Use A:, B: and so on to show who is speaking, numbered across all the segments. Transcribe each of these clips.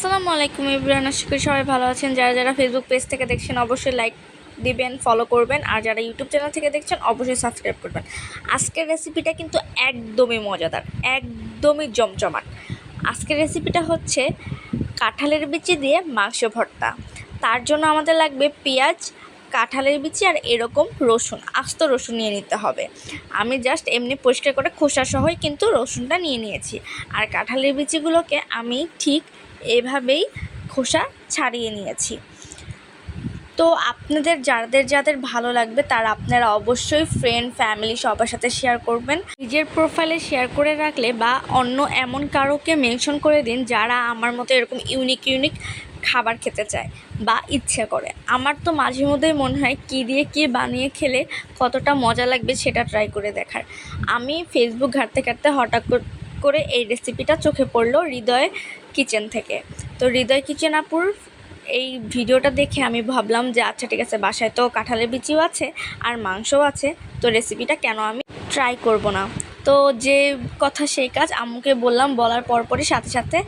A: আসসালামু আলাইকুম ইব্রাহিম আশা করি সবাই ভালো আছেন। যারা যারা ফেসবুক পেজ থেকে দেখছেন, অবশ্যই লাইক দিবেন ফলো করবেন। আর যারা ইউটিউব চ্যানেল থেকে দেখছেন, অবশ্যই সাবস্ক্রাইব করবেন। আজকের রেসিপিটা কিন্তু একদমই মজাদার, একদমই জমজমাট। আজকের রেসিপিটা হচ্ছে কাঁঠালের বিচি দিয়ে মাংস ভর্তা। তার জন্য আমাদের লাগবে পেঁয়াজ, কাঁঠালের বিচি আর এরকম রসুন, আস্ত রসুন নিয়ে নিতে হবে। আমি জাস্ট এমনি পরিষ্কার করে খোসা সহই কিন্তু রসুনটা নিয়ে নিয়েছি। আর কাঁঠালের বিচিগুলোকে আমি ঠিক এভাবেই খোসা ছাড়িয়ে নিয়েছি। তো আপনাদের, যাদের যাদের ভালো লাগবে তারা আপনারা অবশ্যই ফ্রেন্ড ফ্যামিলি সবার সাথে শেয়ার করবেন। নিজের প্রোফাইলে শেয়ার করে রাখলে বা অন্য এমন কারোকে মেনশন করে দিন যারা আমার মতো এরকম ইউনিক ইউনিক খাবার খেতে চায় বা ইচ্ছে করে। আমার তো মাঝে মধ্যেই মনে হয় কী দিয়ে কী বানিয়ে খেলে কতটা মজা লাগবে সেটা ট্রাই করে দেখার। আমি ফেসবুক ঘাঁটতে ঘাঁটতে হঠাৎ করে এই রেসিপিটা চোখে পড়ল। হৃদয় কিচেন থেকে। তো হৃদয় কিচেন আপুর এই ভিডিওটা দেখে আমি ভাবলাম যে আচ্ছা ঠিক আছে, বাসায় তো কাঁঠালের বিচিও আছে আর মাংসও আছে, তো রেসিপিটা কেন আমি ট্রাই করব না? তো যে কথা সেই কাজ আম্মুকে বললাম, বলার পরপরই সাথে সাথে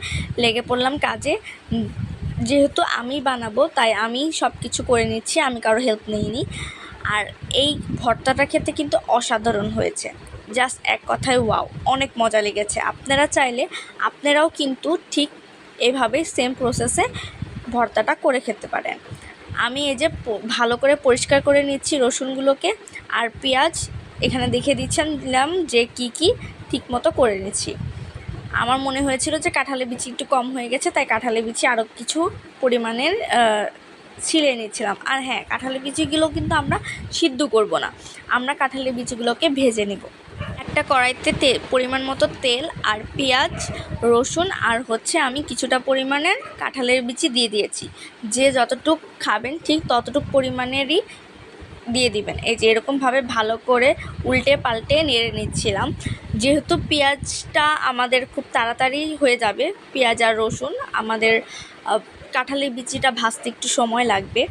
A: লেগে পড়লাম কাজে। যেহেতু আমি বানাবো, তাই আমি সব কিছু করে নিচ্ছি, আমি কারও হেল্প নিইনি। আর এই ভর্তাটা খেতে কিন্তু অসাধারণ হয়েছে। জাস্ট এক কথায় ওয়াও অনেক মজা লেগেছে। আপনারা চাইলে, আপনারাও কিন্তু ঠিক এভাবে সেম প্রসেসে ভর্তাটা করে খেতে পারেন আমি এই যে ভালো করে পরিষ্কার করে নিচ্ছি রসুনগুলোকে, আর পেঁয়াজ এখানে দেখে দিচ্ছেন দিলাম যে কি কি ঠিক মতো করে নিচ্ছি। আমার মনে হয়েছিল যে কাঁঠালের বিচি একটু কম হয়ে গেছে, তাই কাঁঠালের বিচি আরও কিছু পরিমাণের ছিলে নিচ্ছিলাম আর হ্যাঁ কাঁঠালের বিচিগুলো কিন্তু আমরা সিদ্ধ করব না। আমরা কাঁঠালের বিচিগুলোকে ভেজে নিব। একটা কড়াইতে তে, পরিমাণ মতো তেল আর পেঁয়াজ, রসুন আর হচ্ছে আমি কিছুটা পরিমাণের কাঁঠালের বিচি দিয়ে দিয়েছি। যে যতটুক খাবেন ঠিক ততটুক পরিমাণেরই দিয়ে দিবেন। এই যে এরকমভাবে ভালো করে উল্টে পাল্টে নেড়ে নিচ্ছিলাম। যেহেতু পেঁয়াজটা আমাদের খুব তাড়াতাড়ি হয়ে যাবে, পেঁয়াজ আর রসুন আমাদের কাঁঠালের বিচিটা ভাজতে একটু সময় লাগবে।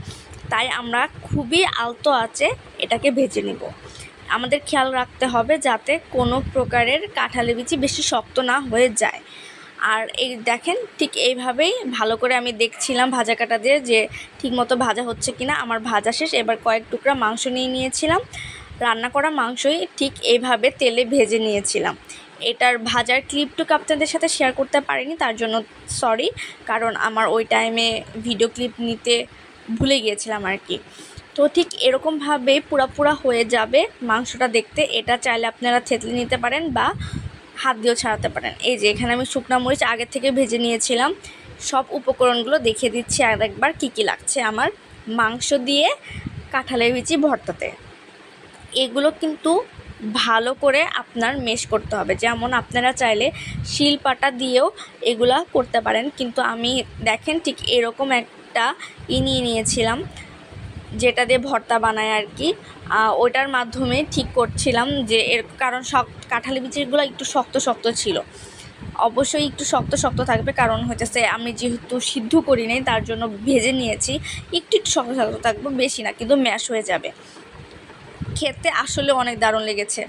A: তাই আমরা খুবই আলতো আছে এটাকে ভেজে নিব। আমাদের খেয়াল রাখতে হবে যাতে কোনো প্রকারের কাঁঠালের বিচি বেশি শক্ত না হয়ে যায়। আর এই দেখেন, ঠিক এইভাবেই ভালো করে আমি দেখছিলাম ভাজা কাটা দিয়ে যে ঠিকমতো ভাজা হচ্ছে কিনা। আমার ভাজা শেষ, এবার কয়েক টুকরা মাংস নিয়ে নিয়েছিলাম। রান্না করা মাংসই ঠিক এইভাবে তেলে ভেজে নিয়েছিলাম। এটার ভাজার ক্লিপটুকু আপনাদের সাথে শেয়ার করতে পারিনি, তার জন্য সরি কারণ আমার ওই টাইমে ভিডিও ক্লিপ নিতে ভুলে গিয়েছিলাম আর কি। তো ঠিক এরকমভাবে পুরা হয়ে যাবে মাংসটা দেখতে। এটা চাইলে আপনারা থেতলে নিতে পারেন বা হাত দিয়েও ছাড়াতে পারেন। এই যে, এখানে আমি শুকনো মরিচ আগের থেকে ভেজে নিয়েছিলাম। সব উপকরণগুলো দেখিয়ে দিচ্ছি আর একবার কী কী লাগছে আমার মাংস দিয়ে কাঁঠালের বিচি ভর্তাতে। এগুলো কিন্তু ভালো করে আপনার মেশ করতে হবে। যেমন আপনারা চাইলে শিলপাটা দিয়েও এগুলা করতে পারেন। কিন্তু আমি দেখেন ঠিক এরকম একটা ই নিয়ে নিয়েছিলাম। যেটা দিয়ে ভর্তা বানায় আর কি। ওটার মাধ্যমে ঠিক করছিলাম যে এর কারণ শক কাঁঠালি বিচিগুলো একটু শক্ত শক্ত ছিল। অবশ্যই একটু শক্ত শক্ত থাকবে, কারণ হইতেছে আমি যেহেতু সিদ্ধ করি নাই, তার জন্য ভেজে নিয়েছি। একটু একটু শক্ত শক্ত থাকবে, বেশি না, কিন্তু ম্যাশ হয়ে যাবে। খেতে আসলে অনেক দারুণ লেগেছে।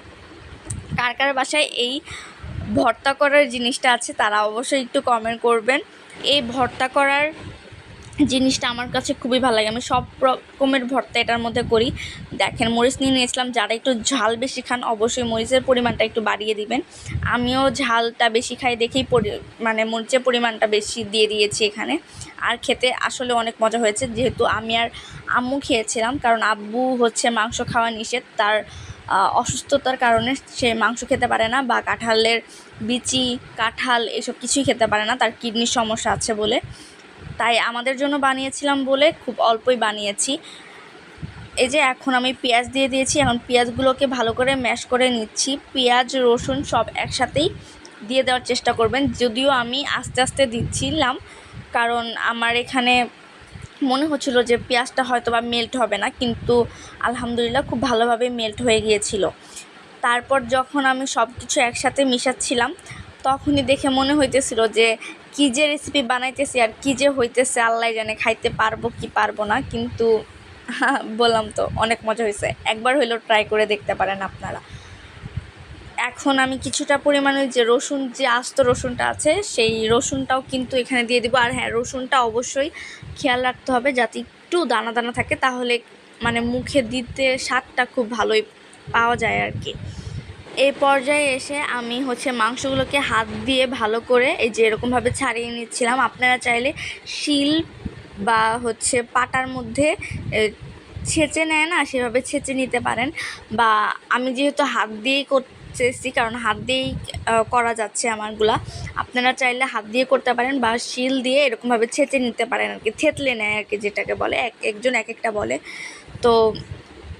A: কার কার বাসায় এই ভর্তা করার জিনিসটা আছে, তারা অবশ্যই একটু কমেন্ট করবেন। এই ভর্তা করার জিনিসটা আমার কাছে খুবই ভালো লাগে। আমি সব রকমের ভর্তা এটার মধ্যে করি। দেখেন, মরিচ নিয়ে নিয়েছিলাম, যারা একটু ঝাল বেশি খান, অবশ্যই মরিচের পরিমাণটা একটু বাড়িয়ে দিবেন। আমিও ঝালটা বেশি খাই দেখেই মানে মরিচের পরিমাণটা বেশি দিয়ে দিয়েছি এখানে। আর খেতে আসলে অনেক মজা হয়েছে, যেহেতু আমি আর আম্মু খেয়েছিলাম, কারণ আব্বু হচ্ছে মাংস খাওয়া নিষেধ। তার অসুস্থতার কারণে সে মাংস খেতে পারে না বা কাঁঠালের বিচি, কাঁঠাল এসব কিছুই খেতে পারে না। তার কিডনির সমস্যা আছে বলে। তাই আমাদের জন্য বানিয়েছিলাম বলে খুব অল্পই বানিয়েছি। এই যে এখন আমি পেঁয়াজ দিয়ে দিয়েছি, এখন পেঁয়াজগুলোকে ভালো করে ম্যাশ করে নিচ্ছি। পেঁয়াজ, রসুন সব একসাথেই দিয়ে দেওয়ার চেষ্টা করবেন। যদিও আমি আস্তে আস্তে দিচ্ছিলাম, কারণ আমার এখানে মনে হচ্ছিল যে পেঁয়াজটা হয়তো বা মেল্ট হবে না, কিন্তু আলহামদুলিল্লাহ খুব ভালোভাবে মেল্ট হয়ে গিয়েছিল। তারপর যখন আমি সব কিছু একসাথে মিশাচ্ছিলাম তখনই দেখে মনে হইতেছিল যে, কী যে রেসিপি বানাইতেছি আর কী যে হইতেছে, আল্লাহ জানে খাইতে পারব কি পারব না। কিন্তু বললাম তো, অনেক মজা হয়েছে একবার হইলেও ট্রাই করে দেখতে পারেন আপনারা। এখন আমি কিছুটা পরিমাণে যে রসুন, যে আস্ত রসুনটা আছে, সেই রসুনটাও কিন্তু এখানে দিয়ে দিব। আর হ্যাঁ রসুনটা অবশ্যই খেয়াল রাখতে হবে যাতে একটু দানা দানা থাকে, তাহলে মানে মুখে দিতে স্বাদটা খুব ভালোই পাওয়া যায় আর কি। এই পর্যায়ে এসে আমি হচ্ছে মাংসগুলোকে হাত দিয়ে ভালো করে এই যে এরকমভাবে ছাড়িয়ে নিচ্ছিলাম। আপনারা চাইলে শিল বা হচ্ছে পাটার মধ্যে ছেঁচে নেয় না সেভাবে ছেঁচে নিতে পারেন। বা আমি যেহেতু হাত দিয়েই করতেছি, কারণ হাত দিয়েই করা যাচ্ছে আমারগুলা, আপনারা চাইলে হাত দিয়ে করতে পারেন বা শিল দিয়ে এরকমভাবে ছেঁচে নিতে পারেন আর কি। থেতলে নেয় আর কি যেটাকে বলে এক একজন এক একটা বলে। তো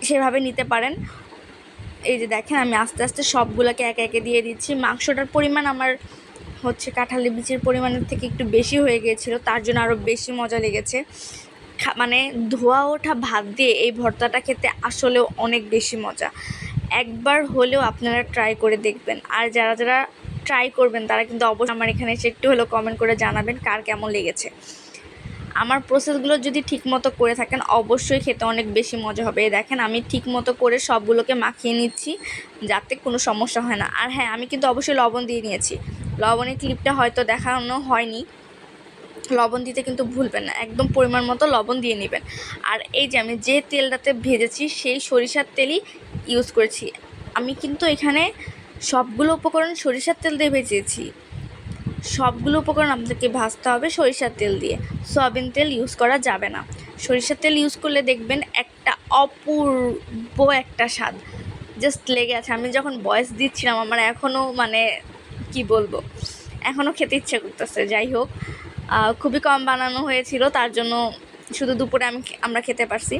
A: সেভাবে নিতে পারেন। এই যে দেখেন, আমি আস্তে আস্তে সবগুলোকে একে একে দিয়ে দিচ্ছি। মাংসটার পরিমাণ আমার হচ্ছে কাঁঠালি বিচির পরিমাণের থেকে একটু বেশি হয়ে গিয়েছিল, তার জন্য আরও বেশি মজা লেগেছে। মানে ধোয়া ওঠা ভাত দিয়ে এই ভর্তাটা খেতে আসলেও অনেক বেশি মজা। একবার হলেও আপনারা ট্রাই করে দেখবেন। আর যারা যারা ট্রাই করবেন, তারা কিন্তু অবশ্যই আমার এখানে এসে একটু হলেও কমেন্ট করে জানাবেন কার কেমন লেগেছে। আমার প্রসেসগুলো যদি ঠিকমতো করে থাকেন, অবশ্যই খেতে অনেক বেশি মজা হবে। দেখেন, আমি ঠিকমতো করে সবগুলোকে মাখিয়ে নিচ্ছি, যাতে কোনো সমস্যা হয় না। আর হ্যাঁ আমি কিন্তু অবশ্যই লবণ দিয়ে নিয়েছি। লবণের ক্লিপটা হয়তো দেখানো হয়নি। লবণ দিতে কিন্তু ভুলবেন না। একদম পরিমাণ মতো লবণ দিয়ে নেবেন। আর এই যে আমি যে তেলটাতে ভেজেছি, সেই সরিষার তেলই ইউজ করেছি। আমি কিন্তু এখানে সবগুলো উপকরণ সরিষার তেল দিয়ে ভেজেছি। সবগুলো উপকরণ আপনাদেরকে ভাজতে হবে সরিষার তেল দিয়ে। সয়াবিন তেল ইউজ করা যাবে না। সরিষার তেল ইউজ করলে দেখবেন একটা অপূর্ব একটা স্বাদ। জাস্ট লেগে আছে। আমি যখন বয়স দিচ্ছিলাম, আমার এখনও মানে কি বলব? এখনও খেতে ইচ্ছে করতেছে। যাই হোক খুবই কম বানানো হয়েছিল। তার জন্য শুধু দুপুরে আমি আমরা খেতে পারছি।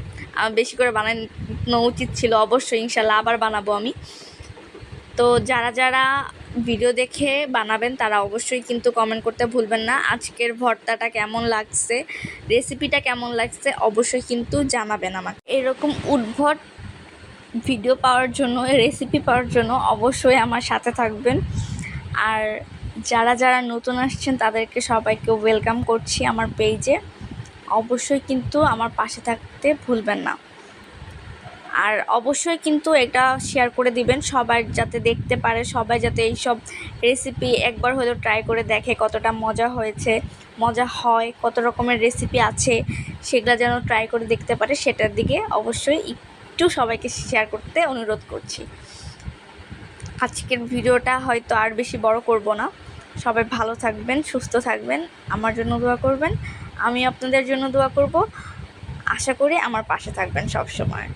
A: বেশি করে বানানো উচিত ছিল। অবশ্যই ইনশাল্লাহ আবার বানাবো আমি। তো যারা যারা ভিডিও দেখে বানাবেন, তারা অবশ্যই কিন্তু কমেন্ট করতে ভুলবেন না। আজকের ভর্তাটা কেমন লাগছে রেসিপিটা কেমন লাগছে, অবশ্যই কিন্তু জানাবেন আমাকে। এরকম উদ্ভট ভিডিও পাওয়ার জন্য রেসিপি পাওয়ার জন্য অবশ্যই আমার সাথে থাকবেন। আর যারা যারা নতুন আসছেন, তাদেরকে সবাইকে ওয়েলকাম করছি আমার পেজে অবশ্যই কিন্তু আমার পাশে থাকতে ভুলবেন না। আর অবশ্যই কিন্তু এটা শেয়ার করে দিবেন। সবাই যাতে দেখতে পারে, সবাই যাতে এইসব রেসিপি একবার হলেও ট্রাই করে দেখে কতটা মজা হয়েছে, মজা হয়, কত রকমের রেসিপি আছে সেগুলো যেন ট্রাই করে দেখতে পারে, সেটার দিকে অবশ্যই একটু সবাইকে শেয়ার করতে অনুরোধ করছি। আজকের ভিডিওটা হয়তো আর বেশি বড় করব না। সবাই ভালো থাকবেন, সুস্থ থাকবেন, আমার জন্য দোয়া করবেন। আমি আপনাদের জন্য দোয়া করব। আশা করি আমার পাশে থাকবেন সব সময়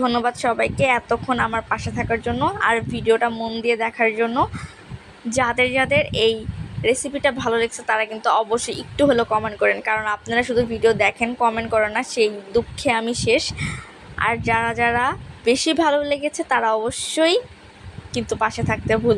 A: ধন্যবাদ সবাইকে এতক্ষণ আমার পাশে থাকার জন্য আর ভিডিওটা মন দিয়ে দেখার জন্য। যাদের যাদের এই রেসিপিটা ভালো লেগেছে তারা কিন্তু অবশ্যই একটু হলেও কমেন্ট করেন। কারণ আপনারা শুধু ভিডিও দেখেন কমেন্ট করেন না, সেই দুঃখে আমি শেষ। আর যারা যারা বেশি ভালো লেগেছে তারা অবশ্যই কিন্তু পাশে থাকতে ভুল